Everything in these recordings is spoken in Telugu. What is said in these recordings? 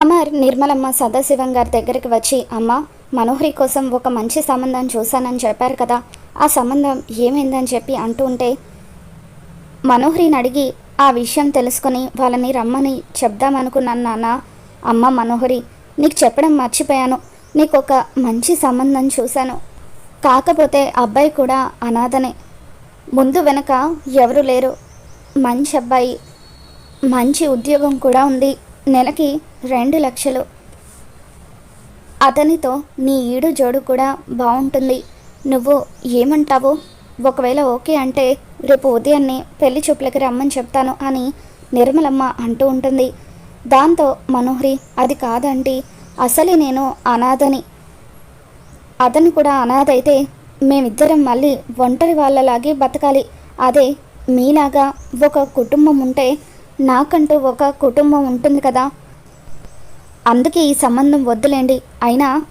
అమర్ నిర్మలమ్మ సదాశివం గారి దగ్గరికి వచ్చి అమ్మ మనోహరి కోసం ఒక మంచి సంబంధం చూశానని చెప్పారు కదా ఆ సంబంధం ఏమైందని చెప్పి అంటూ ఉంటే మనోహరిని అడిగి ఆ విషయం తెలుసుకొని వాళ్ళని రమ్మని చెప్దామనుకున్నాను నాన్న. అమ్మ మనోహరి నీకు చెప్పడం మర్చిపోయాను. నీకు ఒక మంచి సంబంధం చూశాను. కాకపోతే అబ్బాయి కూడా అనాథనే. ముందు వెనక ఎవరు లేరు. మంచి అబ్బాయి మంచి ఉద్యోగం కూడా ఉంది. నెలకి రెండు లక్షలు. అతనితో నీ ఈడు జోడు కూడా బాగుంటుంది నువ్వు ఏమంటావు? ఒకవేళ ఓకే అంటే రేపు ఉదయాన్నే పెళ్ళి చూపులకి రమ్మని చెప్తాను అని నిర్మలమ్మ అంటూ ఉంటుంది. దాంతో మనోహరి అది కాదండి అసలే నేను అనాథని. అతను కూడా అనాథ అయితే మేమిద్దరం మళ్ళీ ఒంటరి వాళ్ళలాగే బతకాలి. అదే మీలాగా ఒక కుటుంబం ఉంటే నాకంటూ ఒక కుటుంబం ఉంటుంది కదా. అందుకే ఈ సంబంధం వద్దులేండి. అయినా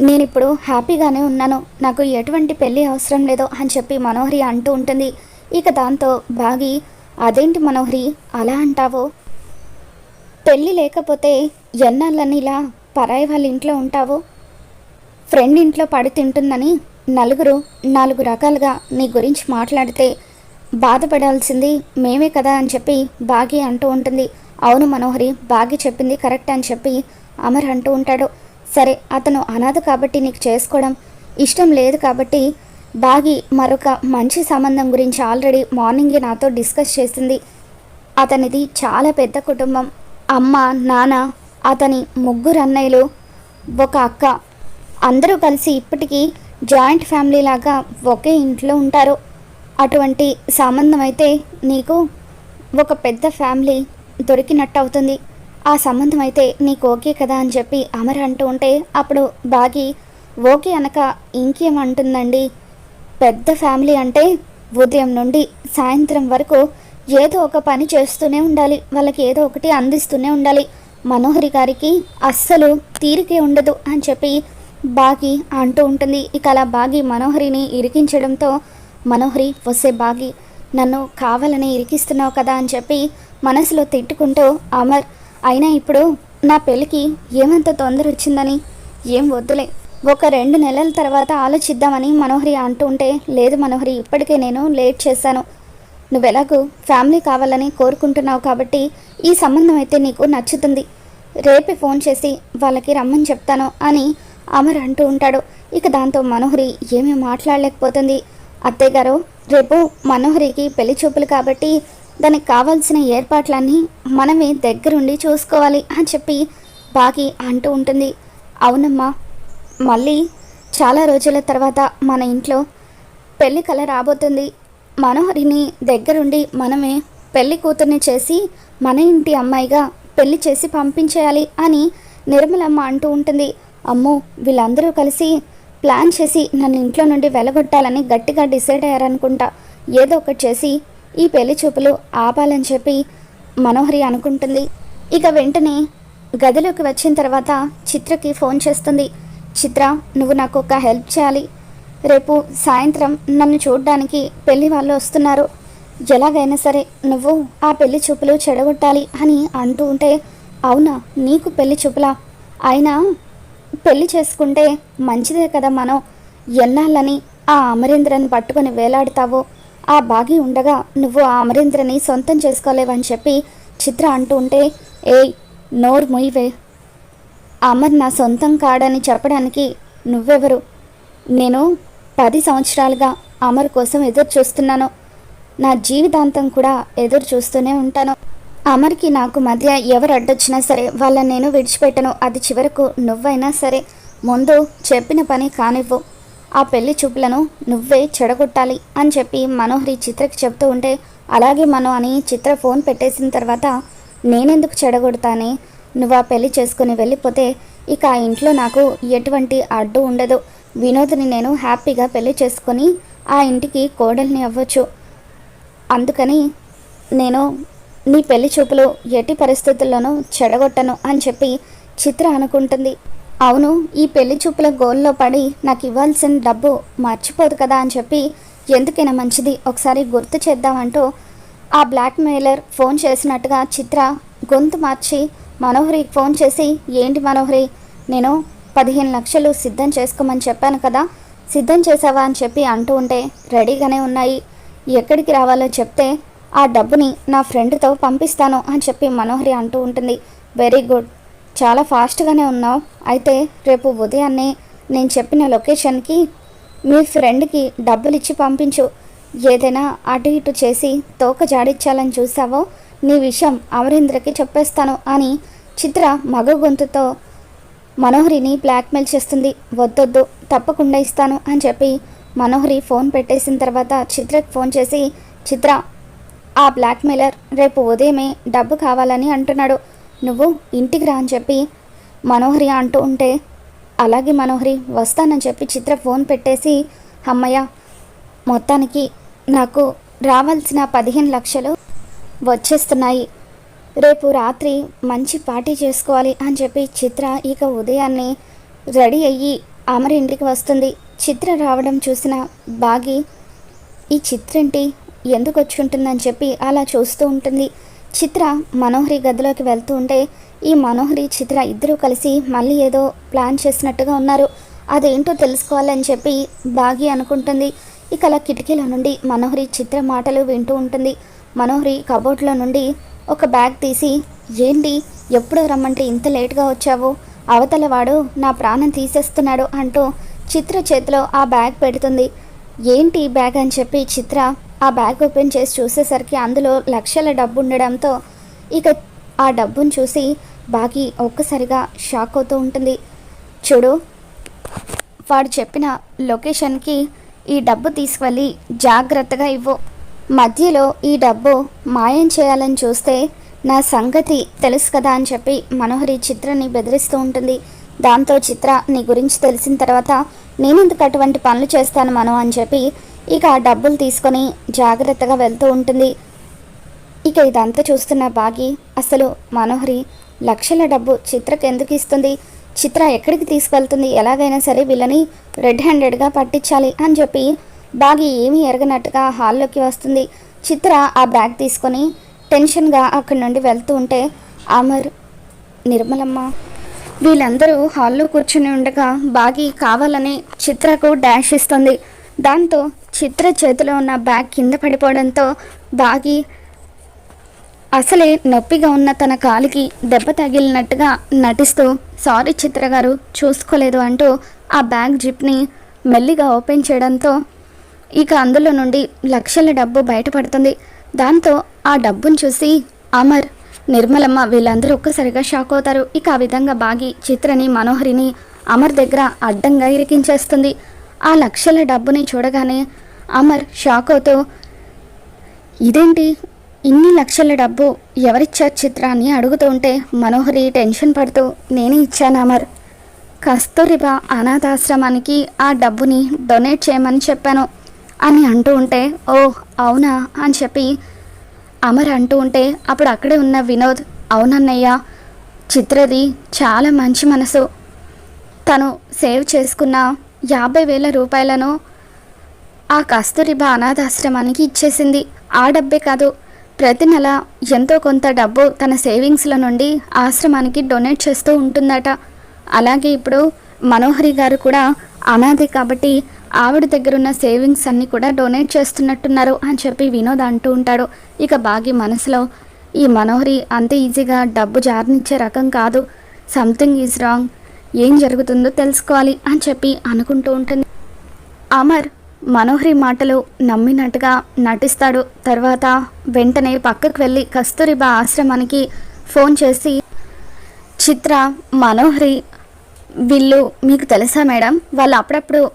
నేను ఇప్పుడు హ్యాపీగానే ఉన్నాను. నాకు ఎటువంటి పెళ్ళి అవసరం లేదో అని చెప్పి మనోహరి అంటూ ఉంటుంది. ఇక దాంతో బాగి అదేంటి మనోహరి? అలా అంటావో? పెళ్ళి లేకపోతే ఎన్నాళ్ళని ఇలా పరాయి వాళ్ళ ఇంట్లో ఉంటావు? ఫ్రెండ్ ఇంట్లో పడి తింటుందని నలుగురు నాలుగు రకాలుగా నీ గురించి మాట్లాడితే బాధపడాల్సింది మేమే కదా అని చెప్పి బాగి అంటూ ఉంటుంది. అవును మనోహరి బాగి చెప్పింది కరెక్ట్ అని చెప్పి అమర్ అంటూ ఉంటాడు. సరే అతను అనాథ కాబట్టి నీకు చేసుకోవడం ఇష్టం లేదు కాబట్టి బాగి మరొక మంచి సంబంధం గురించి ఆల్రెడీ మార్నింగే నాతో డిస్కస్ చేసింది. అతనిది చాలా పెద్ద కుటుంబం. అమ్మ నాన్న అతని ముగ్గురు అన్నయ్యలు ఒక అక్క. అందరూ కలిసి ఇప్పటికీ జాయింట్ ఫ్యామిలీ లాగా ఒకే ఇంట్లో ఉంటారు. అటువంటి సంబంధం అయితే నీకు ఒక పెద్ద ఫ్యామిలీ దొరికినట్టు అవుతుంది ఆ సంబంధం అయితే నీకు ఓకే కదా అని చెప్పి అమర్ అంటూ ఉంటే అప్పుడు బాగి ఓకే అనక ఇంకేమంటుందండి? పెద్ద ఫ్యామిలీ అంటే ఉదయం నుండి సాయంత్రం వరకు ఏదో ఒక పని చేస్తూనే ఉండాలి. వాళ్ళకి ఏదో ఒకటి అందిస్తూనే ఉండాలి. మనోహరి గారికి అస్సలు తీరికే ఉండదు అని చెప్పి బాగి అంటూ ఉంటుంది. ఇక అలా బాగి మనోహరిని ఇరికించడంతో మనోహరి వస్తే బాగి నన్ను కావాలని ఇరికిస్తున్నావు కదా అని చెప్పి మనసులో తిట్టుకుంటూ అమర్ అయినా ఇప్పుడు నా పెళ్ళికి ఏమంత తొందర వచ్చిందని ఏం వద్దులే. ఒక రెండు నెలల తర్వాత ఆలోచిద్దామని మనోహరి అంటూ ఉంటే లేదు మనోహరి ఇప్పటికే నేను లేట్ చేశాను. నువ్వెలాగూ ఫ్యామిలీ కావాలని కోరుకుంటున్నావు కాబట్టి ఈ సంబంధం అయితే నీకు నచ్చుతుంది. రేపే ఫోన్ చేసి వాళ్ళకి రమ్మని చెప్తాను అని అమర్ అంటూ ఉంటాడు. ఇక దాంతో మనోహరి ఏమీ మాట్లాడలేకపోతుంది. అత్తయ్య గారు రేపు మనోహరికి పెళ్ళి చూపులు కాబట్టి దానికి కావాల్సిన ఏర్పాట్లన్నీ మనమే దగ్గరుండి చూసుకోవాలి అని చెప్పి బాగి అంటూ ఉంటుంది. అవునమ్మా మళ్ళీ చాలా రోజుల తర్వాత మన ఇంట్లో పెళ్ళి కళ రాబోతుంది. మనోహరిని దగ్గరుండి మనమే పెళ్ళి కూతుర్ని చేసి మన ఇంటి అమ్మాయిగా పెళ్ళి చేసి పంపించేయాలి అని నిర్మలమ్మ అంటూ ఉంటుంది. అమ్మో వీళ్ళందరూ కలిసి ప్లాన్ చేసి నన్ను ఇంట్లో నుండి వెలగొట్టాలని గట్టిగా డిసైడ్ అయ్యారనుకుంటా. ఏదో ఒకటి చేసి ఈ పెళ్ళి చూపులు ఆపాలని చెప్పి మనోహరి అనుకుంటుంది. ఇక వెంటనే గదిలోకి వచ్చిన తర్వాత చిత్రకి ఫోన్ చేస్తుంది. చిత్ర నువ్వు నాకు ఒక హెల్ప్ చేయాలి. రేపు సాయంత్రం నన్ను చూడడానికి పెళ్ళి వాళ్ళు వస్తున్నారు. ఎలాగైనా సరే నువ్వు ఆ పెళ్ళి చూపులు చెడగొట్టాలి అని అంటూ ఉంటే అవునా నీకు పెళ్ళి చూపులా? అయినా పెళ్ళి చేసుకుంటే మంచిదే కదా మనం. ఎన్నాళ్ళని ఆ అమరేంద్రని పట్టుకొని వేలాడతావో? ఆ బాగి ఉండగా నువ్వు ఆ అమరేంద్రని సొంతం చేసుకోలేవని చెప్పి చిత్ర అంటూ ఉంటే ఏయ్ నోరు మొయ్యవే అమర్ నా సొంతం కాడని చెప్పడానికి నువ్వెవరు? నేను పది సంవత్సరాలుగా అమర్ కోసం ఎదురు చూస్తున్నాను నా జీవితాంతం కూడా ఎదురు చూస్తూనే ఉంటాను. అమర్కి నాకు మధ్య ఎవరు అడ్డొచ్చినా సరే వాళ్ళని నేను విడిచిపెట్టను. అది చివరకు నువ్వైనా సరే. ముందు చెప్పిన పని కానివ్వు. ఆ పెళ్ళి చూపులను నువ్వే చెడగొట్టాలి అని చెప్పి మనోహరి చిత్రకి చెప్తూ ఉంటే అలాగే మనం అని చిత్ర ఫోన్ పెట్టేసిన తర్వాత నేనెందుకు చెడగొడతానే? నువ్వు ఆ పెళ్ళి చేసుకుని వెళ్ళిపోతే ఇక ఆ ఇంట్లో నాకు ఎటువంటి అడ్డు ఉండదు. వినోద్ని నేను హ్యాపీగా పెళ్ళి చేసుకొని ఆ ఇంటికి కోడల్ని అవ్వచ్చు. అందుకని నేను నీ పెళ్ళి చూపులు ఎట్టి పరిస్థితుల్లోనూ చెడగొట్టను అని చెప్పి చిత్ర అనుకుంటుంది. అవును ఈ పెళ్ళి చూపుల గోల్లో పడి నాకు ఇవ్వాల్సిన డబ్బు మర్చిపోదు కదా అని చెప్పి ఎందుకైనా మంచిది ఒకసారి గుర్తు చేద్దామంటూ ఆ బ్లాక్ మెయిలర్ ఫోన్ చేసినట్టుగా చిత్ర గొంతు మార్చి మనోహరికి ఫోన్ చేసి ఏంటి మనోహరి నేను పదిహేను లక్షలు సిద్ధం చేసుకోమని చెప్పాను కదా సిద్ధం చేసావా? అని చెప్పి అంటూ ఉంటే రెడీగానే ఉన్నాయి. ఎక్కడికి రావాలో చెప్తే ఆ డబ్బుని నా ఫ్రెండ్తో పంపిస్తాను అని చెప్పి మనోహరి అంటూ ఉంటుంది. Very good. చాలా ఫాస్ట్గానే ఉన్నావు. అయితే రేపు ఉదయాన్నే నేను చెప్పిన లొకేషన్కి మీ ఫ్రెండ్కి డబ్బులు ఇచ్చి పంపించు. ఏదైనా అటు ఇటు చేసి తోక జాడించాలని చూసావో? నీ విషయం అమరేంద్రకి చెప్పేస్తాను అని చిత్ర మగ గొంతుతో మనోహరిని బ్లాక్మెయిల్ చేస్తుంది. వద్దొద్దు తప్పకుండా ఇస్తాను అని చెప్పి మనోహరి ఫోన్ పెట్టేసిన తర్వాత చిత్రకి ఫోన్ చేసి చిత్ర ఆ బ్లాక్మెయిలర్ రేపు ఉదయమే డబ్బు కావాలని అంటున్నాడు. నువ్వు ఇంటికి రా అని చెప్పి మనోహరి అంటూ ఉంటే అలాగే మనోహరి వస్తానని చెప్పి చిత్ర ఫోన్ పెట్టేసి అమ్మయ్య మొత్తానికి నాకు రావాల్సిన పదిహేను లక్షలు వచ్చేస్తున్నాయి. రేపు రాత్రి మంచి పార్టీ చేసుకోవాలి అని చెప్పి చిత్ర ఇక ఉదయాన్నే రెడీ అయ్యి అమరి ఇంటికి వస్తుంది. చిత్ర రావడం చూసిన బాగి ఈ చిత్రేంటి? ఎందుకు వచ్చి ఉంటుందని చెప్పి అలా చూస్తూ ఉంటుంది. చిత్ర మనోహరి గదిలోకి వెళ్తూ ఉంటే ఈ మనోహరి చిత్ర ఇద్దరూ కలిసి మళ్ళీ ఏదో ప్లాన్ చేసినట్టుగా ఉన్నారు. అదేంటో తెలుసుకోవాలని చెప్పి బాగి అనుకుంటుంది. ఇక అలా కిటికీల నుండి మనోహరి చిత్ర మాటలు వింటూ ఉంటుంది. మనోహరి కబోర్డ్లో నుండి ఒక బ్యాగ్ తీసి ఏంటి ఎప్పుడు రమ్మంటే ఇంత లేట్గా వచ్చావు? అవతల వాడు నా ప్రాణం తీసేస్తున్నాడు అంటూ చిత్ర చేతిలో ఆ బ్యాగ్ పెడుతుంది. ఏంటి ఈ బ్యాగ్? అని చెప్పి చిత్ర ఆ బ్యాగ్ ఓపెన్ చేసి చూసేసరికి అందులో లక్షల డబ్బు ఉండడంతో ఇక ఆ డబ్బును చూసి బాగి ఒక్కసారిగా షాక్ అవుతూ ఉంటుంది. చూడు వాడు చెప్పిన లొకేషన్కి ఈ డబ్బు తీసుకువెళ్ళి జాగ్రత్తగా ఇవ్వు. మధ్యలో ఈ డబ్బు మాయం చేయాలని చూస్తే నా సంగతి తెలుసు కదా అని చెప్పి మనోహరి చిత్రని బెదిరిస్తూ ఉంటుంది. దాంతో చిత్ర నీ గురించి తెలిసిన తర్వాత నేనెందుకు అటువంటి పనులు చేస్తాను మనం? అని చెప్పి ఇక డబ్బులు తీసుకొని జాగ్రత్తగా వెళ్తూ ఉంటుంది. ఇక ఇదంతా చూస్తున్న బాగి అసలు మనోహరి లక్షల డబ్బు చిత్రకు ఎందుకు ఇస్తుంది? చిత్ర ఎక్కడికి తీసుకెళ్తుంది? ఎలాగైనా సరే వీళ్ళని రెడ్ హ్యాండెడ్గా పట్టించాలి అని చెప్పి బాగి ఏమీ ఎరగనట్టుగా హాల్లోకి వస్తుంది. చిత్ర ఆ బ్యాగ్ తీసుకొని టెన్షన్గా అక్కడి నుండి వెళ్తూ ఉంటే అమర్ నిర్మలమ్మ వీళ్ళందరూ హాల్లో కూర్చుని ఉండగా బాగి కావాలని చిత్రకు డాష్ ఇస్తుంది. దాంతో చిత్ర చేతిలో ఉన్న బ్యాగ్ కింద పడిపోవడంతో బాగి అసలే నొప్పిగా ఉన్న తన కాలికి దెబ్బ తగిలినట్టుగా నటిస్తూ సారీ చిత్ర గారు చూసుకోలేదు అంటూ ఆ బ్యాగ్ జిప్ని మెల్లిగా ఓపెన్ చేయడంతో ఇక అందులో నుండి లక్షల డబ్బు బయటపడుతుంది. దాంతో ఆ డబ్బును చూసి అమర్ నిర్మలమ్మ వీళ్ళందరూ ఒక్కసారిగా షాక్ అవుతారు. ఇక ఆ విధంగా బాగి చిత్రని మనోహరిని అమర్ దగ్గర అడ్డంగా ఇరికించేస్తుంది. ఆ లక్షల డబ్బుని చూడగానే అమర్ షాక్ అవుతూ ఇదేంటి? ఇన్ని లక్షల డబ్బు ఎవరిచ్చారు చిత్ర? అని అడుగుతూ ఉంటే మనోహరి టెన్షన్ పడుతూ నేనే ఇచ్చాను అమర్. కస్తూరిబా అనాథాశ్రమానికి ఆ డబ్బుని డొనేట్ చేయమని చెప్పాను. అని అంటూ ఉంటే ఓ అవునా? అని చెప్పి అమర్ అంటూ ఉంటే అప్పుడు అక్కడే ఉన్న వినోద్ అవునన్నయ్య చిత్రది చాలా మంచి మనసు. తను సేవ్ చేసుకున్న యాభై వేల రూపాయలను ఆ కస్తూరిబా అనాథాశ్రమానికి ఇచ్చేసింది. ఆ డబ్బే కాదు ప్రతి నెల ఎంతో కొంత డబ్బు తన సేవింగ్స్ల నుండి ఆశ్రమానికి డొనేట్ చేస్తూ ఉంటుందట. అలాగే ఇప్పుడు మనోహరి గారు కూడా అనాథే కాబట్టి ఆవిడ దగ్గర ఉన్న సేవింగ్స్ అన్నీ కూడా డొనేట్ చేస్తున్నట్టున్నారు అని చెప్పి వినోద్ అంటూ ఉంటాడు. ఇక బాగి మనసులో ఈ మనోహరి అంత ఈజీగా డబ్బు జారనిచ్చే రకం కాదు. సంథింగ్ ఈజ్ రాంగ్ ఏం జరుగుతుందో తెలుసుకోవాలి అని చెప్పి అనుకుంటూ ఉంటుంది. అమర్ మనోహరి మాటలు నమ్మినట్టుగా నటిస్తాడు. తర్వాత వెంటనే పక్కకు వెళ్ళి కస్తూరిబా ఆశ్రమానికి ఫోన్ చేసి చిత్ర మనోహరి వీళ్ళు మీకు తెలుసా మేడం? వాళ్ళు అప్పుడప్పుడు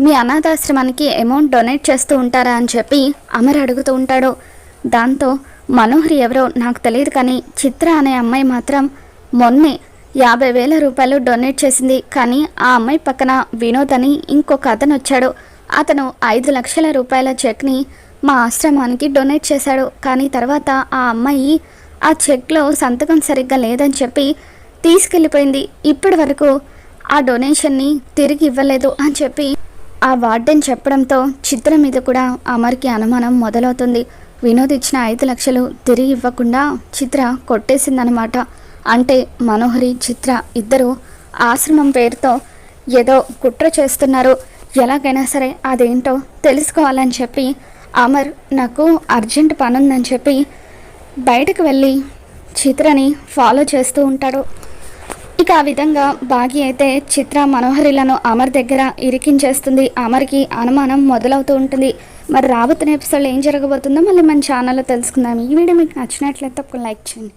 మీ అనాథాశ్రమానికి అమౌంట్ డొనేట్ చేస్తూ ఉంటారా అని చెప్పి అమర్ అడుగుతూ ఉంటాడు. దాంతో మనోహరి ఎవరో నాకు తెలియదు కానీ చిత్ర అనే అమ్మాయి మాత్రం మొన్నే యాభై వేల రూపాయలు డొనేట్ చేసింది. కానీ ఆ అమ్మాయి పక్కన వినోద్ అని ఇంకొక అతను వచ్చాడు. అతను ఐదు లక్షల రూపాయల చెక్ని మా ఆశ్రమానికి డొనేట్ చేశాడు. కానీ తర్వాత ఆ అమ్మాయి ఆ చెక్లో సంతకం సరిగ్గా లేదని చెప్పి తీసుకెళ్ళిపోయింది. ఇప్పటి వరకు ఆ డొనేషన్ని తిరిగి ఇవ్వలేదు అని చెప్పి ఆ వార్డెన్ చెప్పడంతో చిత్ర మీద కూడా అమర్కి అనుమానం మొదలవుతుంది. వినోద్ ఇచ్చిన ఐదు లక్షలు తిరిగి ఇవ్వకుండా చిత్ర కొట్టేసిందనమాట అంటే మనోహరి చిత్ర ఇద్దరు ఆశ్రమం పేరుతో ఏదో కుట్ర చేస్తున్నారు. ఎలాగైనా సరే అదేంటో తెలుసుకోవాలని చెప్పి అమర్ నాకు అర్జెంట్ పని ఉందని చెప్పి బయటకు వెళ్ళి చిత్రని ఫాలో చేస్తూ ఉంటాడు. ఇక ఆ విధంగా బాగి అయితే చిత్ర మనోహరిలను అమర్ దగ్గర ఇరికించేస్తుంది. అమర్కి అనుమానం మొదలవుతూ ఉంటుంది. మరి రాబోతున్న ఎపిసోడ్ ఏం జరగబోతుందో మళ్ళీ మన ఛానల్లో తెలుసుకుందాం. ఈ వీడియో మీకు నచ్చినట్లయితే ఒక లైక్ చేయండి.